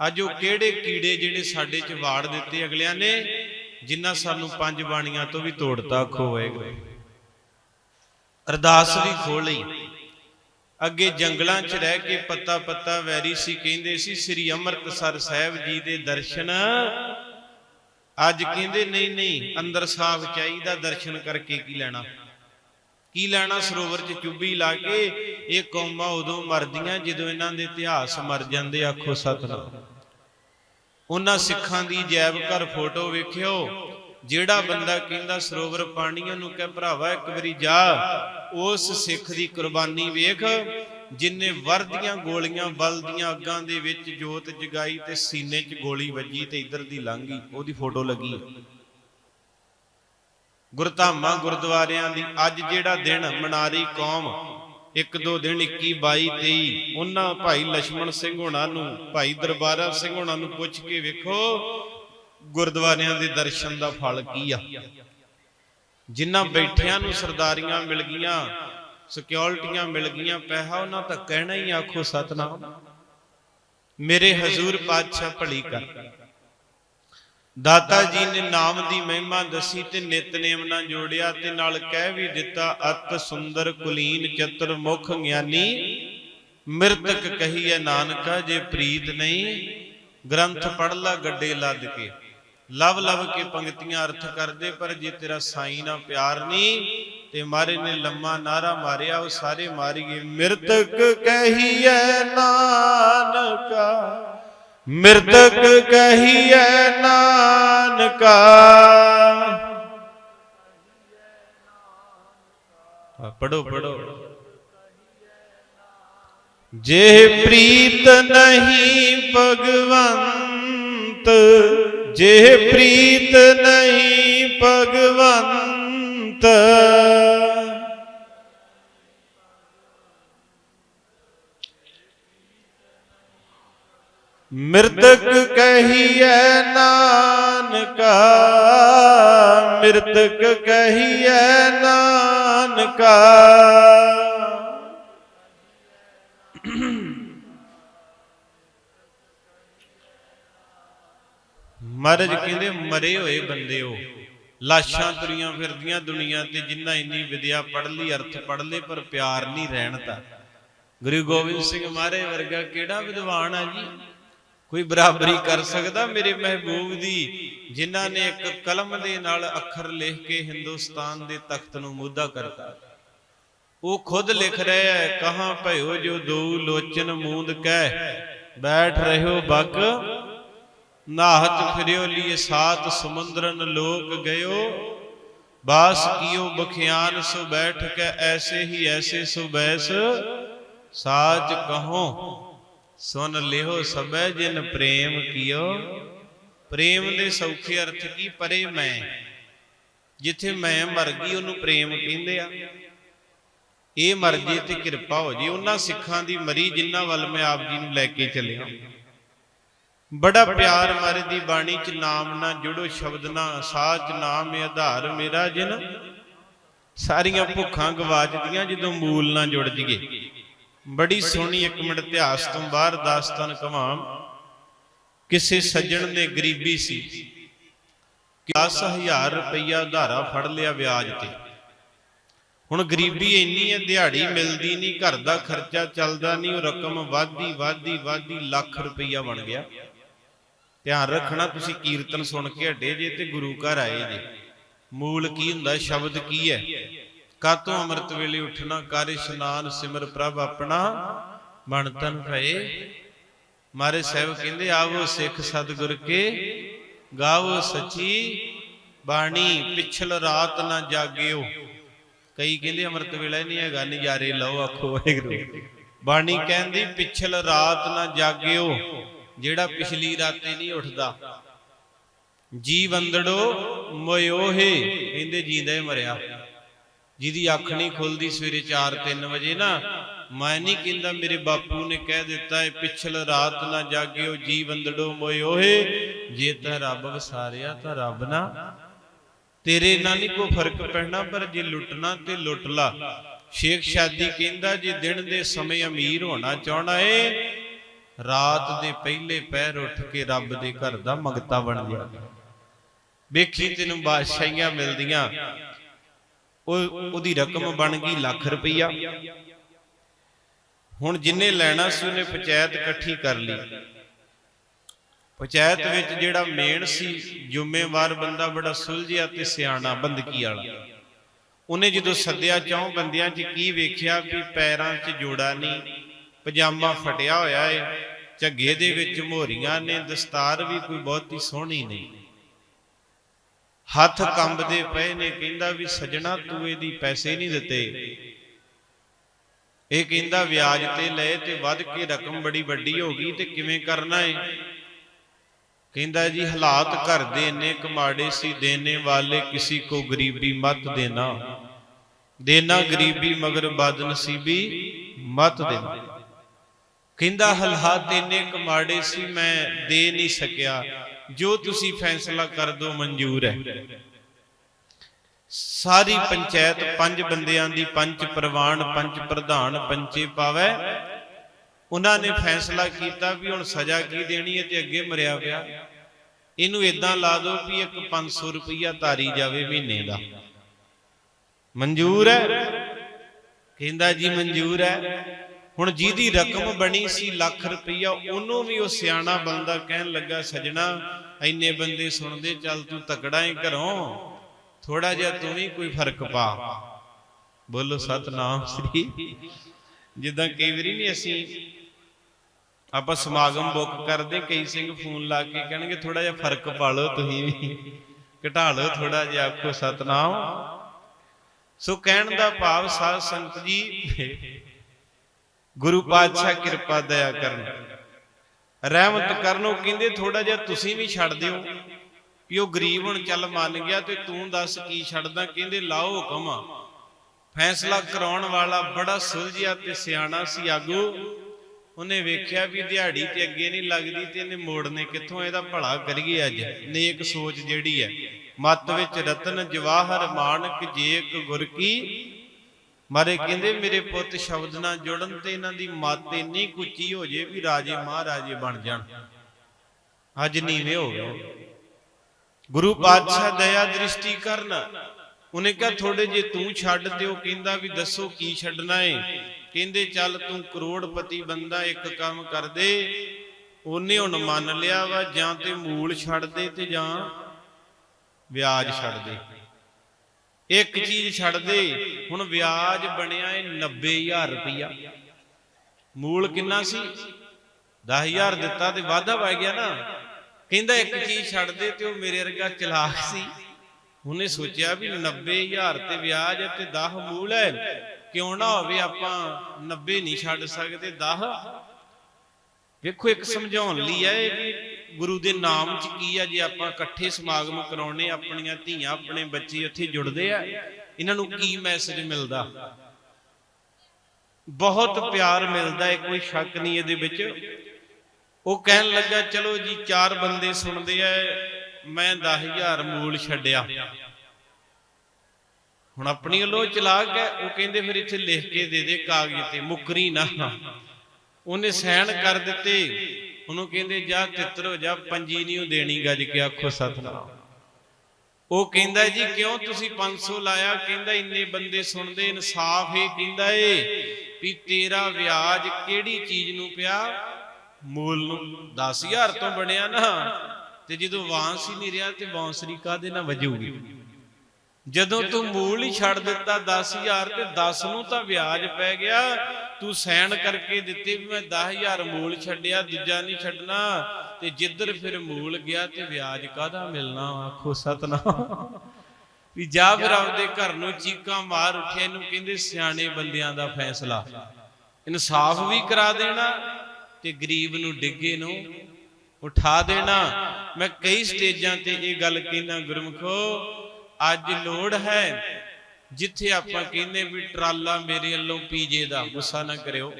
ਅੱਜ ਉਹ ਕਿਹੜੇ ਕੀੜੇ ਜਿਹੜੇ ਸਾਡੇ ਚ ਵਾੜ ਦਿੱਤੇ ਅਗਲਿਆਂ ਨੇ, ਜਿਨ੍ਹਾਂ ਸਾਨੂੰ ਪੰਜ ਬਾਣੀਆਂ ਤੋਂ ਵੀ ਤੋੜਤਾ ਆਖੋ ਅਰਦਾਸ ਵੀ ਖੋਲੀ ਅੱਗੇ ਜੰਗਲਾਂ 'ਚ ਰਹਿ ਕੇ ਪੱਤਾ ਪੱਤਾ ਵੈਰੀ ਸੀ, ਕਹਿੰਦੇ ਸੀ, ਸ੍ਰੀ ਅੰਮ੍ਰਿਤਸਰ ਸਾਹਿਬ ਜੀ ਦੇ ਦਰਸ਼ਨ। ਅੱਜ ਕਹਿੰਦੇ, ਨਹੀਂ ਨਹੀਂ, ਅੰਦਰ ਸਾਫ਼ ਚਾਹੀਦਾ, ਦਰਸ਼ਨ ਕਰਕੇ ਕੀ ਲੈਣਾ? ਕੀ ਲੈਣਾ ਸਰੋਵਰ 'ਚ ਚੁੱਭੀ ਲਾ ਕੇ? ਇਹ ਕੌਮਾਂ ਉਦੋਂ ਮਰਦੀਆਂ ਜਦੋਂ ਇਹਨਾਂ ਦੇ ਇਤਿਹਾਸ ਮਰ ਜਾਂਦੇ, ਆਖੋ ਸਤਨਾਮ। ਉਹਨਾਂ ਸਿੱਖਾਂ ਦੀ ਜੈਬ ਘਰ ਫੋਟੋ ਵੇਖਿਓ, ਜਿਹੜਾ ਬੰਦਾ ਕਹਿੰਦਾ, ਸਰੋਵਰ ਪਾਣੀਆਂ ਨੂੰ ਕਹਿ, ਭਰਾਵਾ, ਇੱਕ ਵਾਰੀ ਜਾ, ਉਸ ਸਿੱਖ ਦੀ ਕੁਰਬਾਨੀ ਵੇਖ, ਜਿਨੇ ਵਰਦੀਆਂ ਗੋਲੀਆਂ ਬਲਦੀਆਂ ਅੱਗਾਂ ਦੇ ਵਿੱਚ ਜੋਤ ਜਗਾਈ ਤੇ ਸੀਨੇ 'ਚ ਗੋਲੀ ਵੱਜੀ ਤੇ ਇੱਧਰ ਦੀ ਲੰਘ ਉਹਦੀ ਫੋਟੋ ਲੱਗੀ। ਗੁਰਧਾਮਾਂ ਗੁਰਦੁਆਰਿਆਂ ਦੀ ਅੱਜ ਜਿਹੜਾ ਦਿਨ ਮਨਾਰੀ ਕੌਮ 1 2 ਦਿਨ 21 22 23 ਉਹਨਾਂ ਭਾਈ ਲక్ష్మణ ਸਿੰਘ ਹੋਣਾ ਨੂੰ, ਭਾਈ ਦਰਬਾਰਾ ਸਿੰਘ ਹੋਣਾ ਨੂੰ ਪੁੱਛ ਕੇ ਵੇਖੋ, ਗੁਰਦੁਆਰਿਆਂ ਦੇ ਦਰਸ਼ਨ ਦਾ ਫਲ ਕੀ ਆ? ਜਿਨ੍ਹਾਂ ਬੈਠਿਆਂ ਨੂੰ ਸਰਦਾਰੀਆਂ ਮਿਲ ਗਈਆਂ, ਸਿਕਿਉਰਿਟੀਆਂ ਮਿਲ ਗਈਆਂ, ਪੈਸਾ ਉਹਨਾਂ ਤਾਂ ਕਹਿਣਾ ਹੀ ਆਖੋ ਸਤਨਾਮ। ਮੇਰੇ ਹਜ਼ੂਰ ਪਾਤਸ਼ਾਹ ਭਲੀ ਕਰ। ਦਾਤਾ ਜੀ ਨੇ ਨਾਮ ਦੀ ਮਹਿਮਾ ਦੱਸੀ ਤੇ ਨਿਤਨੇਮ ਨਾਲ ਜੋੜਿਆ ਤੇ ਨਾਲ ਕਹਿ ਵੀ ਦਿੱਤਾ, ਅਤ ਸੁੰਦਰ ਕੁਲੀਨ ਚਤੁਰ ਮੁਖ ਗਿਆਨੀ, ਮਿਰਤਕ ਕਹੀਏ ਨਾਨਕਾ, ਜੇ ਪ੍ਰੀਤ ਨਹੀਂ, ਗ੍ਰੰਥ ਪੜ ਲਾ ਗੱਡੇ ਲੱਦ ਕੇ। ਲਵ ਲਵ ਕੇ ਪੰਕਤੀਆਂ ਅਰਥ ਕਰਦੇ, ਪਰ ਜੇ ਤੇਰਾ ਸਾਈ ਨਾ ਪਿਆਰ ਨਹੀਂ, ਤੇ ਮਾਰੇ ਨੇ ਲੰਮਾ ਨਾਰਾ ਮਾਰਿਆ, ਉਹ ਸਾਰੇ ਮਾਰੀਏ ਗਏ ਮਿਰਤਕ ਕਹੀਏ ਨਾਨਕਾ ਮਿਰਤਕ ਕਹੀਏ ਨਾਨਕਾ। ਪੜੋ ਪੜੋ ਜੇ ਪ੍ਰੀਤ ਨਹੀਂ ਭਗਵੰਤ ਜੇ ਪ੍ਰੀਤ ਨਹੀਂ ਭਗਵੰਤ ਮਿਰਤਕ ਕਹੀਏ ਨਾਨਕਾ ਮਿਰਤਕ ਕਹੀਏ ਨਾਨਕਾ। ਮਹਾਰਾਜ ਕਹਿੰਦੇ, ਮਰੇ ਹੋਏ ਬੰਦਿਓ, ਲਾਸ਼ਾਂ ਤੁਰੀਆਂ ਫਿਰਦੀਆਂ ਦੁਨੀਆ ਤੇ ਜਿੰਨਾ ਇੰਨੀ ਵਿਦਿਆ ਪੜ੍ਹ ਲਈ, ਅਰਥ ਪੜ੍ਹ ਲਏ, ਪਰ ਪਿਆਰ ਨਹੀਂ ਰਹਿਣ ਤਾ। ਗੁਰੂ ਗੋਬਿੰਦ ਸਿੰਘ ਮਹਾਰਾਜ ਵਰਗਾ ਕਿਹੜਾ ਵਿਦਵਾਨ ਆ ਜੀ? ਕੋਈ ਬਰਾਬਰੀ ਕਰ ਸਕਦਾ ਮੇਰੇ ਮਹਿਬੂਬ ਦੀ, ਜਿਨ੍ਹਾਂ ਨੇ ਇੱਕ ਕਲਮ ਦੇ ਨਾਲ ਅੱਖਰ ਲਿਖ ਕੇ ਹਿੰਦੁਸਤਾਨ ਦੇ ਤਖਤ ਨੂੰ ਮੁੱਦਾ ਕਰਤਾ। ਉਹ ਖੁਦ ਲਿਖ ਰਿਹਾ ਹੈ, ਕਹਾਂ ਭਇਓ ਜੋ ਦੋ ਲੋਚਨ ਮੂੰਦ ਕਹਿ, ਬੈਠ ਰਹਿਓ ਬਗ ਨਾਹਤ ਫਿਰਿਓ ਲਈ ਸਾਤ ਸਮੁੰਦਰਨ ਲੋਕ ਗਇਓ, ਬਾਸ ਕੀਓ ਬਖਿਆਨ ਸੋ ਬੈਠ ਕੇ ਐਸੇ ਹੀ ਐਸੇ ਸੋ ਬੈਸ, ਸਾਚ ਕਹੋ ਸੁਨ ਲਿਓ ਸਭੈ ਜਿਨ ਪ੍ਰੇਮ ਕੀਓ। ਪ੍ਰੇਮ ਦੇ ਸੌਖੇ ਅਰਥ ਕੀ ਪਰੇ ਮੈਂ? ਜਿੱਥੇ ਮੈਂ ਮਰ ਗਈ ਉਹਨੂੰ ਪ੍ਰੇਮ ਕਹਿੰਦੇ ਆ। ਇਹ ਮਰਜ਼ੀ ਤੇ ਕਿਰਪਾ ਹੋ ਜੀ। ਉਹਨਾਂ ਸਿੱਖਾਂ ਦੀ ਮਰੀ ਜਿਨ੍ਹਾਂ ਵੱਲ ਮੈਂ ਆਪ ਜੀ ਨੂੰ ਲੈ ਕੇ ਚੱਲਿਆ। ਬੜਾ ਪਿਆਰ ਮਾਰੇ ਦੀ ਬਾਣੀ ਚ ਨਾਮ ਨਾ ਜੁੜੋ, ਸ਼ਬਦ ਨਾ ਸਾਚ ਨਾਮ ਇਹ ਆਧਾਰ ਮੇਰਾ ਜਿਨ। ਸਾਰੀਆਂ ਭੁੱਖਾਂ ਗਵਾਚਦੀਆਂ ਜਦੋਂ ਮੂਲ ਨਾ ਜੁੜ ਜੀਏ। ਬੜੀ ਸੋਹਣੀ ਇੱਕ ਮਿੰਟ ਇਤਿਹਾਸ ਤੋਂ ਬਾਹਰ ਦਾਸਤਾਨ ਕਵਾਂ ਕਿਸੇ ਸੱਜਣ ਨੇ ਗਰੀਬੀ ਸੀ। 10000 ਰੁਪਈਆ ਉਧਾਰਾ ਫੜ ਲਿਆ ਵਿਆਜ ਤੇ। ਹੁਣ ਗਰੀਬੀ ਇੰਨੀ ਹੈ, ਦਿਹਾੜੀ ਮਿਲਦੀ ਨਹੀਂ, ਘਰ ਦਾ ਖਰਚਾ ਚੱਲਦਾ ਨਹੀਂ, ਉਹ ਰਕਮ ਵਾਧੀ ਵਾਧੀ ਵਾਧੀ ਲੱਖ ਰੁਪਈਆ ਬਣ ਗਿਆ। ਧਿਆਨ ਰੱਖਣਾ, ਤੁਸੀਂ ਕੀਰਤਨ ਸੁਣ ਕੇ ਹਟੇ ਜੇ ਤੇ ਗੁਰੂ ਘਰ ਆਏ ਜੇ। ਮੂਲ ਕੀ ਹੁੰਦਾ, ਸ਼ਬਦ ਕੀ ਹੈ? ਕਾਤੋਂ ਅੰਮ੍ਰਿਤ ਵੇਲੇ ਉੱਠਣਾ, ਕਰ ਇਸ਼ਨਾਨ ਸਿਮਰ ਪ੍ਰਭ ਆਪਣਾ ਮਨ ਤਨ ਭਏ। ਮਾਰੇ ਸਾਹਿਬ ਕਹਿੰਦੇ, ਆਵੋ ਸਿੱਖ ਸਤਿਗੁਰ ਕੇ, ਗਾਵੋ ਸੱਚੀ ਬਾਣੀ, ਪਿਛਲ ਰਾਤ ਨਾ ਜਾਗਿਓ। ਕਈ ਕਹਿੰਦੇ, ਅੰਮ੍ਰਿਤ ਵੇਲਾ ਨਹੀਂ ਹੈਗਾ, ਨਜ਼ਾਰੇ ਲਓ, ਆਖੋ ਵਾਹਿਗੁਰੂ। ਬਾਣੀ ਕਹਿੰਦੀ, ਪਿਛਲ ਰਾਤ ਨਾ ਜਾਗਿਓ, ਜਿਹੜਾ ਪਿਛਲੀ ਰਾਤੇ ਨਹੀਂ ਉੱਠਦਾ। ਜੀ ਵੰਦੜੋ ਮੋਇਓਹੇ ਕਹਿੰਦੇ, ਜੀਂਦਾ ਹੀ ਮਰਿਆ। ਜਿਹਦੀ ਅੱਖ ਨਹੀਂ ਖੁੱਲਦੀ ਸਵੇਰੇ 4-3 ਵਜੇ ਨਾ, ਮੈਂ ਨਹੀਂ ਕਹਿੰਦਾ ਮੇਰੇ ਬਾਪੂ ਨੇ ਕਹਿ ਦਿੱਤਾ ਏ, ਪਿਛਲ ਰਾਤ ਨਾ ਜਾਗਿਓ ਜੀ ਵੰਦੜੋ ਮੋਇਓਹੇ ਜੇ ਤਾਂ ਰੱਬ ਵਸਾਰਿਆ ਤਾਂ ਰੱਬ ਨਾ। ਤੇਰੇ ਨਾਲ ਨਹੀਂ ਕੋਈ ਫ਼ਰਕ ਪੈਣਾ, ਪਰ ਜੇ ਲੁੱਟਣਾ ਤੇ ਲੁੱਟ ਲਾ। ਸ਼ੇਖ ਸ਼ਾਦੀ ਕਹਿੰਦਾ ਜੇ ਦਿਨ ਦੇ ਸਮੇਂ ਅਮੀਰ ਹੋਣਾ ਚਾਹਣਾ ਏ, ਰਾਤ ਦੇ ਪਹਿਲੇ ਪੈਰ ਉੱਠ ਕੇ ਰੱਬ ਦੇ ਘਰ ਦਾ ਮੰਗਤਾ ਬਣ ਜਾਵੇ ਵੇਖੀ ਤੈਨੂੰ ਬਾਦਸ਼ਾਹੀਆਂ ਮਿਲਦੀਆਂ ਉਹ ਉਹਦੀ ਰਕਮ ਬਣ ਗਈ ਲੱਖ ਰੁਪਈਆ। ਹੁਣ ਜਿੰਨੇ ਲੈਣਾ ਸੀ ਉਹਨੇ ਪੰਚਾਇਤ ਇਕੱਠੀ ਕਰ ਲਈ। ਪੰਚਾਇਤ ਵਿੱਚ ਜਿਹੜਾ ਮੇਨ ਸੀ, ਜ਼ਿੰਮੇਵਾਰ ਬੰਦਾ ਬੜਾ ਸੁਲਝਿਆ ਤੇ ਸਿਆਣਾ ਬੰਦਕੀ ਵਾਲਾ। ਉਹਨੇ ਜਦੋਂ ਸੱਦਿਆ ਚੌਂ ਬੰਦਿਆਂ 'ਚ ਕੀ ਵੇਖਿਆ ਵੀ ਪੈਰਾਂ 'ਚ ਜੋੜਾ ਨਹੀਂ, ਪਜਾਮਾ ਫਟਿਆ ਹੋਇਆ ਏ, ਝੱਗੇ ਦੇ ਵਿੱਚ ਮੋਹਰੀਆਂ ਨੇ, ਦਸਤਾਰ ਵੀ ਕੋਈ ਬਹੁਤੀ ਸੋਹਣੀ ਨਹੀਂ। ਹੱਥ ਕੰਬਦੇ ਪਏ ਨੇ, ਕਹਿੰਦਾ ਵੀ ਸਜਣਾ ਤੂੰ ਇਹਦੀ ਪੈਸੇ ਨਹੀਂ ਦਿੱਤੇ। ਇਹ ਕਹਿੰਦਾ ਵਿਆਜ ਤੇ ਲਏ ਤੇ ਵੱਧ ਕੇ ਰਕਮ ਬੜੀ ਵੱਡੀ ਹੋ ਗਈ ਤੇ ਕਿਵੇਂ ਕਰਨਾ ਏ? ਕਹਿੰਦਾ ਜੀ, ਹਾਲਾਤ ਘਰ ਦੇ ਇੰਨੇ ਕਮਾੜੇ ਸੀ, ਦੇਣੇ ਵਾਲੇ ਕਿਸੇ ਕੋ ਗਰੀਬੀ ਮਤ ਦੇਣਾ। ਦੇਣਾ ਗਰੀਬੀ ਮਗਰ ਬਦਨਸੀਬੀ ਮਤ ਦੇਣਾ। ਕਹਿੰਦਾ, ਹਾਲਾਤ ਇੰਨੇ ਕਮਾੜੇ ਸੀ, ਮੈਂ ਦੇ ਨਹੀਂ ਸਕਿਆ। ਜੋ ਤੁਸੀਂ ਫੈਸਲਾ ਕਰ ਦਿਓ ਮਨਜ਼ੂਰ ਹੈ। ਸਾਰੀ ਪੰਚਾਇਤ ਪੰਜ ਬੰਦਿਆਂ ਦੀ ਪੰਚ ਪ੍ਰਵਾਨ, ਪੰਚ ਪ੍ਰਧਾਨ, ਪੰਚੇ ਪਾਵੇ। ਉਹਨਾਂ ਨੇ ਫੈਸਲਾ ਕੀਤਾ ਵੀ ਹੁਣ ਸਜ਼ਾ ਕੀ ਦੇਣੀ ਹੈ ਤੇ ਅੱਗੇ ਮਰਿਆ ਪਿਆ। ਇਹਨੂੰ ਇਦਾਂ ਲਾ ਦਿਓ ਵੀ ਇੱਕ 500 ਰੁਪਈਆ ਤਾਰੀ ਜਾਵੇ ਮਹੀਨੇ ਦਾ। ਮਨਜ਼ੂਰ ਹੈ? ਕਹਿੰਦਾ ਜੀ ਮਨਜ਼ੂਰ ਹੈ। ਹੁਣ ਜਿਹਦੀ ਰਕਮ ਬਣੀ ਸੀ ਲੱਖ ਰੁਪਈਆ ਉਹਨੂੰ ਵੀ ਉਹ ਸਿਆਣਾ ਬੰਦਾ ਕਹਿਣ ਲੱਗਾ ਸਜਣਾ ਇੰਨੇ ਬੰਦੇ ਸੁਣਦੇ ਚੱਲ ਤੂੰ ਤਕੜਾ ਹੀ ਘਰੋਂ ਥੋੜਾ ਜਿਹਾ ਤੂੰ ਵੀ ਕੋਈ ਫ਼ਰਕ ਪਾ। ਬੋਲੋ ਸਤਨਾਮ ਸ੍ਰੀ। ਜਿੱਦਾਂ ਕਈ ਵਾਰੀ ਨਹੀਂ ਅਸੀਂ ਆਪਾਂ ਸਮਾਗਮ ਬੁੱਕ ਕਰਦੇ ਕਈ ਸਿੰਘ ਫੋਨ ਲਾ ਕੇ ਕਹਿਣਗੇ ਥੋੜਾ ਜਿਹਾ ਫ਼ਰਕ ਪਾ ਲਓ ਤੁਸੀਂ ਵੀ। ਘਟਾ ਲਓ ਥੋੜਾ ਜਿਹਾ ਆਖੋ ਸਤਨਾਮ। ਸੋ ਕਹਿਣ ਦਾ ਭਾਵ ਸਾਧ ਸੰਗਤ ਜੀ ਗੁਰੂ ਪਾਤਸ਼ਾਹ ਕਿਰਪਾ ਦਇਆ ਕਰਨ। ਰਹਿਮਤ ਕਰਨ ਉਹ ਕਹਿੰਦੇ ਥੋੜਾ ਜਿਹਾ ਤੁਸੀਂ ਵੀ ਛੱਡ ਦਿਓ। ਵੀ ਉਹ ਗਰੀਬ ਹੁਣ ਚੱਲ ਮੰਨ ਗਿਆ ਤੇ ਤੂੰ ਦੱਸ ਕੀ ਛੱਡਦਾ? ਕਹਿੰਦੇ ਲਾਓ ਹੁਕਮ। ਫੈਸਲਾ ਕਰਾਉਣ ਵਾਲਾ ਬੜਾ ਸੁਲਝਿਆ ਤੇ ਸਿਆਣਾ ਸੀ ਆਗੂ। ਉਹਨੇ ਵੇਖਿਆ ਵੀ ਦਿਹਾੜੀ ਤੇ ਅੱਗੇ ਨਹੀਂ ਲੱਗਦੀ ਤੇ ਇਹਨੇ ਮੋੜਨੇ ਕਿੱਥੋਂ? ਇਹਦਾ ਭਲਾ ਕਰੀਏ ਅੱਜ। ਨੇਕ ਸੋਚ ਜਿਹੜੀ ਹੈ। ਮਤ ਵਿੱਚ ਰਤਨ ਜਵਾਹਰ ਮਾਨਕ ਜੇਕ ਗੁਰ ਕੀ ਮਾਰੇ ਕਹਿੰਦੇ ਮੇਰੇ ਪੁੱਤ ਸ਼ਬਦ ਨਾਲ ਜੁੜਨ ਤੇ ਇਹਨਾਂ ਦੀ ਮੱਤ ਇੰਨੀ ਕੁੱਚੀ ਹੋ ਜੇ ਵੀ ਰਾਜੇ ਮਹਾਰਾਜੇ ਬਣ ਜਾਣ। ਅੱਜ ਨੀਵੇਂ ਹੋ ਗਏ। ਗੁਰੂ ਪਾਤਸ਼ਾਹ ਦਇਆ ਦ੍ਰਿਸ਼ਟੀ ਕਰਨ। ਉਹਨੇ ਕਿਹਾ ਥੋੜੇ ਜੇ ਤੂੰ ਛੱਡ ਦਿਓ ਕਹਿੰਦਾ ਵੀ ਦੱਸੋ ਕੀ ਛੱਡਣਾ ਏ? ਕਹਿੰਦੇ ਚੱਲ ਤੂੰ ਕਰੋੜਪਤੀ ਬੰਦਾ ਇੱਕ ਕੰਮ ਕਰ ਦੇ। ਉਹਨੇ ਹੁਣ ਮੰਨ ਲਿਆ ਵਾ ਜਾਂ ਤੇ ਮੂਲ ਛੱਡ ਦੇ ਤੇ ਜਾਂ ਵਿਆਜ ਛੱਡ ਦੇ। ਇੱਕ ਚੀਜ਼ ਛੱਡ ਦੇ। ਹੁਣ ਵਿਆਜ ਬਣਿਆ ਏ 90000 ਰੁਪਇਆ ਮੂਲ ਕਿੰਨਾ ਸੀ? 10000 ਦਿੱਤਾ ਤੇ ਵਾਧਾ ਪੈ ਗਿਆ ਨਾ। ਕਹਿੰਦਾ ਇੱਕ ਚੀਜ਼ ਛੱਡ ਦੇ ਤੇ ਉਹ ਮੇਰੇ ਵਰਗਾ ਚਲਾਕ ਸੀ। ਉਹਨੇ ਸੋਚਿਆ ਵੀ 90000 ਤੇ ਵਿਆਜ ਤੇ 10 ਮੂਲ ਹੈ। ਕਿਉਂ ਨਾ ਹੋਵੇ ਆਪਾਂ 90 ਨਹੀਂ ਛੱਡ ਸਕਦੇ 10 ਵੇਖੋ ਇੱਕ ਸਮਝਾਉਣ ਲਈ ਹੈ ਇਹ ਗੁਰੂ ਦੇ ਨਾਮ 'ਚ ਕੀ ਆ? ਜੇ ਆਪਾਂ ਇਕੱਠੇ ਸਮਾਗਮ ਕਰਾਉਣੇ, ਆਪਣੀਆਂ ਧੀਆਂ, ਆਪਣੇ ਬੱਚੇ ਉੱਥੇ ਜੁੜਦੇ ਆ, ਇਹਨਾਂ ਨੂੰ ਕੀ ਮੈਸੇਜ ਮਿਲਦਾ? ਬਹੁਤ ਪਿਆਰ ਮਿਲਦਾ ਹੈ ਕੋਈ ਸ਼ੱਕ ਨਹੀਂ ਇਹਦੇ ਵਿੱਚ। ਉਹ ਕਹਿਣ ਲੱਗਾ, ਚਲੋ ਜੀ, ਚਾਰ ਬੰਦੇ ਸੁਣਦੇ ਆ, ਮੈਂ 10000 ਮੂਲ ਛੱਡਿਆ। ਹੁਣ ਆਪਣੀ ਵੱਲੋਂ ਚਲਾਕ ਹੈ, ਉਹ ਕਹਿੰਦੇ ਫਿਰ ਇੱਥੇ ਲਿਖ ਕੇ ਦੇ ਦੇ ਕਾਗਜ਼ ਤੇ, ਮੁਕਰੀ ਨਾ। ਉਹਨੇ ਸਾਈਨ ਕਰ ਦਿੱਤੇ। ਉਹਨੂੰ ਕਹਿੰਦੇ, ਜਾ ਤਿੱਤਰੋ ਜਾ, ਪੰਜੀ ਨਹੀਂ ਉਹ ਦੇਣੀ ਗੱਜ ਕੇ ਆਖੋ ਸਤਨਾਮ। ਉਹ ਕਹਿੰਦਾ, ਜੀ ਕਿਉਂ ਤੁਸੀਂ 500 ਲਾਇਆ? ਕਹਿੰਦਾ, ਇੰਨੇ ਬੰਦੇ ਸੁਣਦੇ, ਇਨਸਾਫ ਇਹ ਕਹਿੰਦਾ ਏ ਵੀ ਤੇਰਾ ਵਿਆਜ ਕਿਹੜੀ ਚੀਜ਼ ਨੂੰ ਪਿਆ? ਮੂਲ ਨੂੰ 10000 ਤੋਂ ਬਣਿਆ ਨਾ। ਤੇ ਜਦੋਂ ਵਾਂਸ ਹੀ ਨਹੀਂ ਰਿਹਾ ਤੇ ਬਾਂਸਰੀ ਕਾਦੇ ਨਾਲ ਵਜੂਗੀ? ਜਦੋਂ ਤੂੰ ਮੂਲ ਹੀ ਛੱਡ ਦਿੱਤਾ 10000 ਤੇ 10 ਨੂੰ ਤਾਂ ਵਿਆਜ ਪੈ ਗਿਆ ਤੂੰ ਸੈਨ ਕਰਕੇ ਦਿੱਤੇ ਵੀ ਮੈਂ 10000 ਮੂਲ ਛੱਡਿਆ, ਦੂਜਾ ਨਹੀਂ ਛੱਡਣਾ। ਤੇ ਜਿੱਧਰ ਫਿਰ ਮੂਲ ਗਿਆ ਤੇ ਵਿਆਜ ਕਾਦਾ ਮਿਲਣਾ ਆਖੋ ਸਤਨਾਮ। ਵੀ ਜਾ ਫਿਰ ਆਪਦੇ ਘਰ ਨੂੰ ਚੀਕਾਂ ਮਾਰ ਉੱਠਿਆ ਇਹਨੂੰ ਕਹਿੰਦੇ ਸਿਆਣੇ ਬੰਦਿਆਂ ਦਾ ਫੈਸਲਾ। ਇਨਸਾਫ ਵੀ ਕਰਾ ਦੇਣਾ ਤੇ ਗਰੀਬ ਨੂੰ ਡਿੱਗੇ ਨੂੰ ਉਠਾ ਦੇਣਾ। ਮੈਂ ਕਈ ਸਟੇਜਾਂ ਤੇ ਇਹ ਗੱਲ ਕਹਿੰਦਾ, ਗੁਰਮਖੋ, ਅੱਜ ਲੋੜ ਹੈ ਜਿੱਥੇ ਆਪਾਂ ਕਹਿੰਦੇ ਵੀ ਟਰਾਲਾ ਮੇਰੇ ਵੱਲੋਂ ਪੀਜੇ ਦਾ ਗੁੱਸਾ ਨਾ ਕਰਿਓ।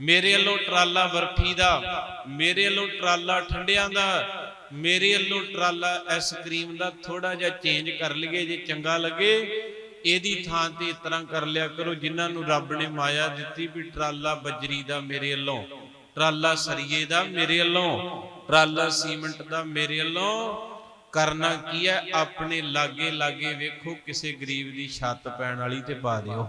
ਮੇਰੇ ਵੱਲੋਂ ਟਰਾਲਾ ਬਰਫੀ ਦਾ, ਮੇਰੇ ਵੱਲੋਂ ਟਰਾਲਾ ਠੰਡਿਆਂ ਦਾ, ਮੇਰੇ ਵੱਲੋਂ ਟਰਾਲਾ ਆਈਸਕ੍ਰੀਮ ਦਾ ਥੋੜਾ ਜਿਹਾ ਚੇਂਜ ਕਰ ਲਈਏ, ਜੇ ਚੰਗਾ ਲੱਗੇ, ਇਹਦੀ ਥਾਂ ਤੇ ਇਸ ਤਰ੍ਹਾਂ ਕਰ ਲਿਆ ਕਰੋ, ਜਿਨ੍ਹਾਂ ਨੂੰ ਰੱਬ ਨੇ ਮਾਇਆ ਦਿੱਤੀ ਵੀ ਟਰਾਲਾ ਬਜਰੀ ਦਾ ਮੇਰੇ ਵੱਲੋਂ, ਟਰਾਲਾ ਸਰੀਏ ਦਾ ਮੇਰੇ ਵੱਲੋਂ, ਟਰਾਲਾ ਸੀਮੈਂਟ ਦਾ ਮੇਰੇ ਵੱਲੋਂ ਕਰਨਾ ਕੀ ਹੈ? ਆਪਣੇ ਲਾਗੇ ਲਾਗੇ ਵੇਖੋ, ਕਿਸੇ ਗਰੀਬ ਦੀ ਛੱਤ ਪੈਣ ਵਾਲੀ ਤੇ ਪਾ ਦਿਓ।